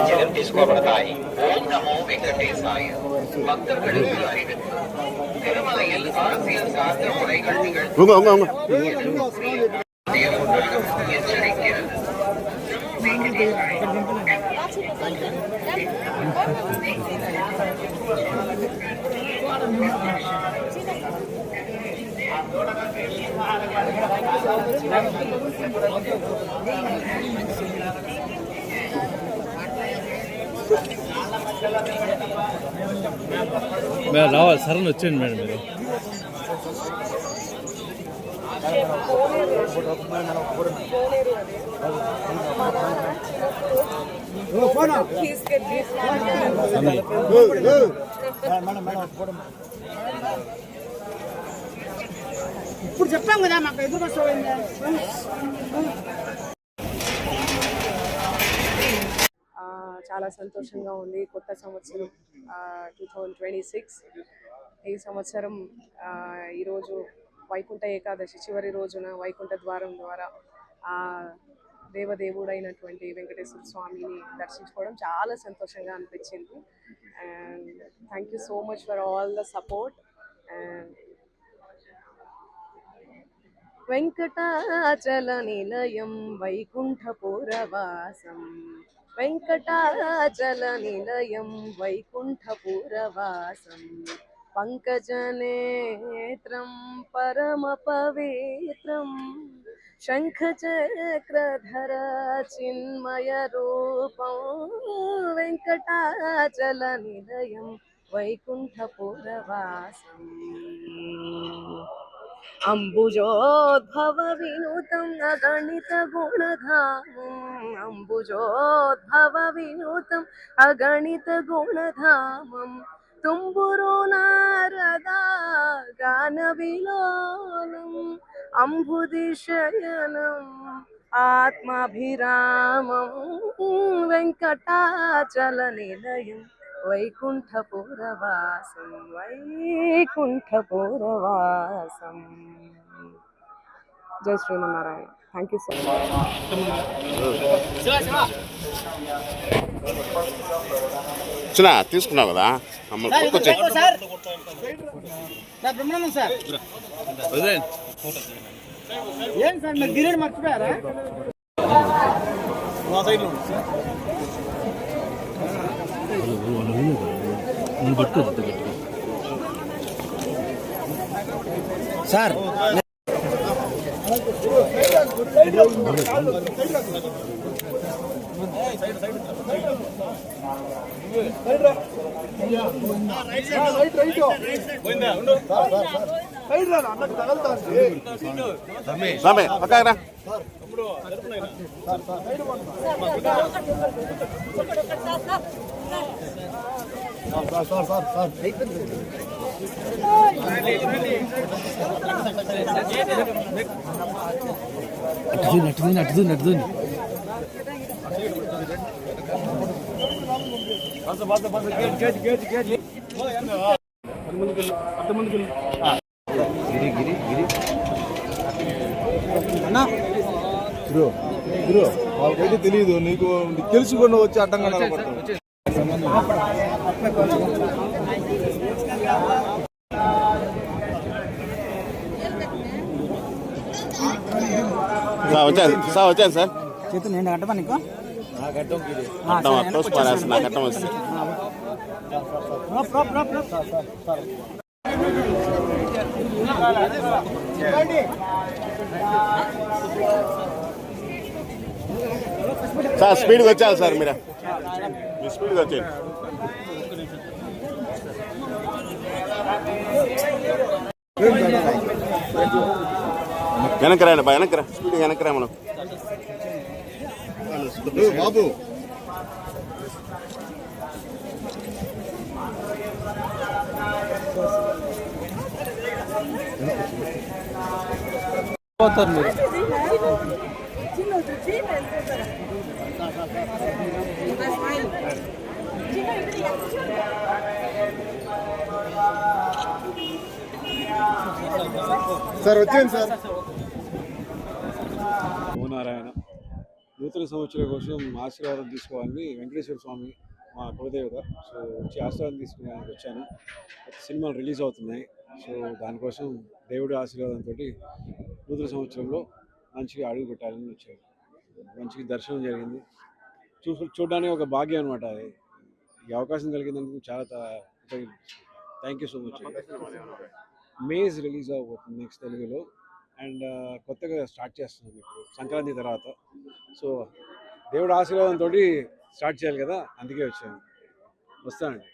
చర్యలు తీసుకోబడతాయి ఓం నమో వెంకటేశాయ பக்தர்களுக்கு அறிவிப்பு திருமலையில் அரசியல் சார்ந்த முறைகள் நிகழ்ச்சி உங்க உங்க உங்க எச்சரிக்கிறது మేడం రావాలి. సరని వచ్చేయండి మేడం మీరు. ఇప్పుడు చెప్పాం కదా మాకు ఎదురు చాలా సంతోషంగా ఉంది. కొత్త సంవత్సరం టూ థౌజండ్ ట్వంటీ సిక్స్ ఈ సంవత్సరం ఈరోజు వైకుంఠ ఏకాదశి చివరి రోజున వైకుంఠ ద్వారం ద్వారా ఆ దేవదేవుడైనటువంటి వెంకటేశ్వర స్వామిని దర్శించుకోవడం చాలా సంతోషంగా అనిపించింది. And thank you so much for all the support. And Venkatachala నిలయం వైకుంఠపురవాసం వెంకటాచల నిలయం వైకుంఠపురవాసం పంకజనేత్రం పరమ పవిత్రం శంఖచక్రధర చిన్మయ రూపం अम्बुजोद्भवविनुतं न गणितगुणधामम् अम्बुजोद्भवविनुतम् अगणितगुणधामम्। तुम्बुरो नारदा गानविलोलम्। अम्बुदिशयनम् आत्माभिरामं वेङ्कटाचलनिलयम्। వైకుంఠపురవాసం వైకుంఠపురవాసం. జై Srimannarayana. Thank you so much తీసుకున్నావు కదా? కొట్టుకొచ్చి సార్ సార్. బ్రహ్మానందం సార్. వదిలేండి ఏం సార్ మీరు బిర్యానీ మర్చిపోయారా నువ్వు పట్టుకోవద్దు గట్టిగా సార్ రామే పక్కకు రా. గురు గురు వాళ్ళకైతే తెలియదు నీకు నీకు తెలుసుకుండా వచ్చి అడ్డంగా నిలబడతావు. సార్ వచ్చాను. సార్ వచ్చాను సార్. చేతులు నేను కట్టమా నీకు? అట్టం అట్టం పారేస్తా నాకు అట్టం వస్తుంది సార్ స్పీడ్గా వచ్చారు సార్ మీరు. స్పీడ్గా వచ్చేయండి. వెనక్కి రాండి బా వెనక్కి రా. స్పీడ్గా వెనక్కి రా మనం. బాబు. పోతారు మీరు. సార్ వచ్చింది సార్. భూనారాయణ నూతన సంవత్సరం కోసం ఆశీర్వాదం తీసుకోవాలని వెంకటేశ్వర స్వామి మా కులదేవత. సో వచ్చి ఆశీర్వాదం తీసుకునేందుకు వచ్చాను. సినిమాలు రిలీజ్ అవుతున్నాయి. సో దానికోసం దేవుడి ఆశీర్వాదంతో నూతన సంవత్సరంలో మంచిగా అడుగు పెట్టాలని వచ్చాను. మంచిగా దర్శనం జరిగింది. చూ చూడడానికి ఒక భాగ్యం అనమాట అది. ఈ అవకాశం కలిగినందుకు చాలా thank you so much Maze release అవబోతుంది నెక్స్ట్ తెలుగులో. అండ్ uh, కొత్తగా స్టార్ట్ చేస్తున్నాం ఇప్పుడు సంక్రాంతి తర్వాత. సో దేవుడు ఆశీర్వాదంతో స్టార్ట్ చేయాలి కదా అందుకే వచ్చాను. వస్తానండి.